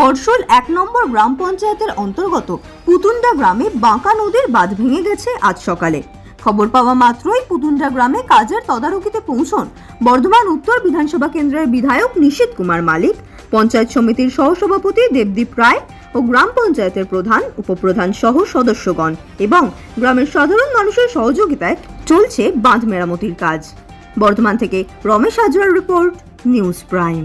বর্ষল এক নম্বর গ্রাম পঞ্চায়েতের অন্তর্গত পুতুন্ডা গ্রামে বাঁকা নদীর বাঁধ ভেঙে গেছে আজ সকালে। খবর পাওয়া মাত্রই পুতুন্ডা গ্রামে কাজের তদারকিতে পৌঁছন বর্ধমান উত্তর বিধানসভা কেন্দ্রের বিধায়ক নিশীত কুমার মালিক, পঞ্চায়েত সমিতির সহসভাপতি দেবদীপ রায় ও গ্রাম পঞ্চায়েতের প্রধান, উপপ্রধান সহ সদস্যগণ এবং গ্রামের সাধারণ মানুষের সহযোগিতায় চলছে বাঁধ মেরামতির কাজ। বর্ধমান থেকে রমেশ হাজরার রিপোর্ট, নিউজ প্রাইম।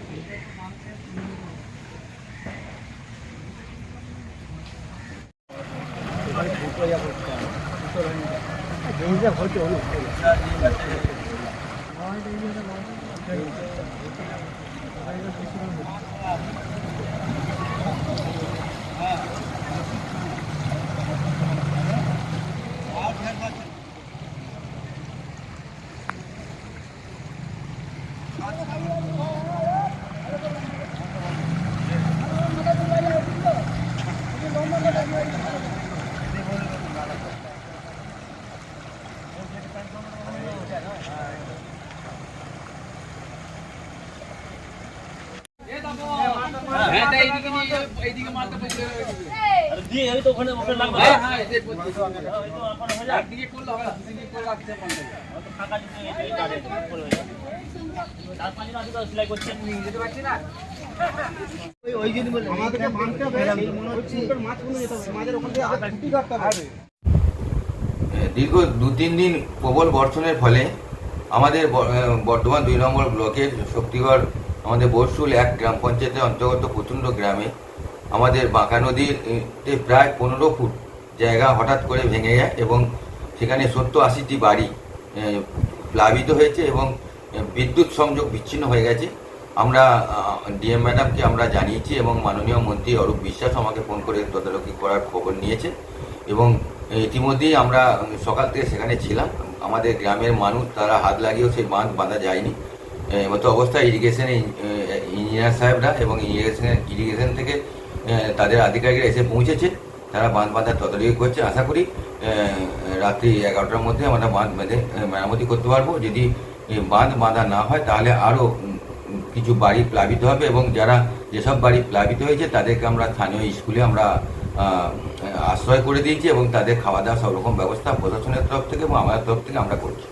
তাই এইদিকে নিয়ে যাও, এইদিকে মারতে বলছে দিয়ে এই তো ওখানে ওখানে লাগবে হ্যাঁ হ্যাঁ এদের বলছে একদিকে করলে হবে না দুদিকে করে রাখতে পারবে ফাঁকা দিতে এই গাড়ি করে দীর্ঘ দু তিন দিন প্রবল বর্ষণের ফলে আমাদের বর্ধমান দুই নম্বর ব্লকের শক্তিগড় আমাদের বর্ষুল এক গ্রাম পঞ্চায়েতের অন্তর্গত প্রচণ্ড গ্রামে আমাদের বাঁকা নদীর প্রায় পনেরো ফুট জায়গা হঠাৎ করে ভেঙে যায় এবং সেখানে সত্তর আশিটি বাড়ি প্লাবিত হয়েছে এবং বিদ্যুৎ সংযোগ বিচ্ছিন্ন হয়ে গেছে। আমরা ডিএম ম্যাডামকে আমরা জানিয়েছি এবং মাননীয় মন্ত্রী অরূপ বিশ্বাস আমাকে ফোন করে তদারকি করার খবর নিয়েছে এবং ইতিমধ্যেই আমরা সকাল থেকে সেখানে ছিলাম। আমাদের গ্রামের মানুষ তারা হাত লাগিয়েও সেই বাঁধ বাঁধা যায়নি। মতো অবস্থায় ইরিগেশন ইঞ্জিনিয়ার সাহেবরা এবং ইরিগেশন ইরিগেশন থেকে তাদের আধিকারিকরা এসে পৌঁছেছে। তারা বাঁধ বাঁধার তদারকি করছে। আশা করি রাত্রি এগারোটার মধ্যে আমরা বাঁধ বেঁধে মেরামতি করতে পারব। যদি বাঁধ বাঁধা না হয়, তাহলে আরও কিছু বাড়ি প্লাবিত হবে এবং যারা যেসব বাড়ি প্লাবিত হয়েছে, তাদেরকে আমরা স্থানীয় স্কুলে আমরা আশ্রয় করে দিয়েছি এবং তাদের খাওয়া দাওয়া সব রকম ব্যবস্থা প্রশাসনের তরফ থেকে এবং আমাদের তরফ থেকে আমরা করছি।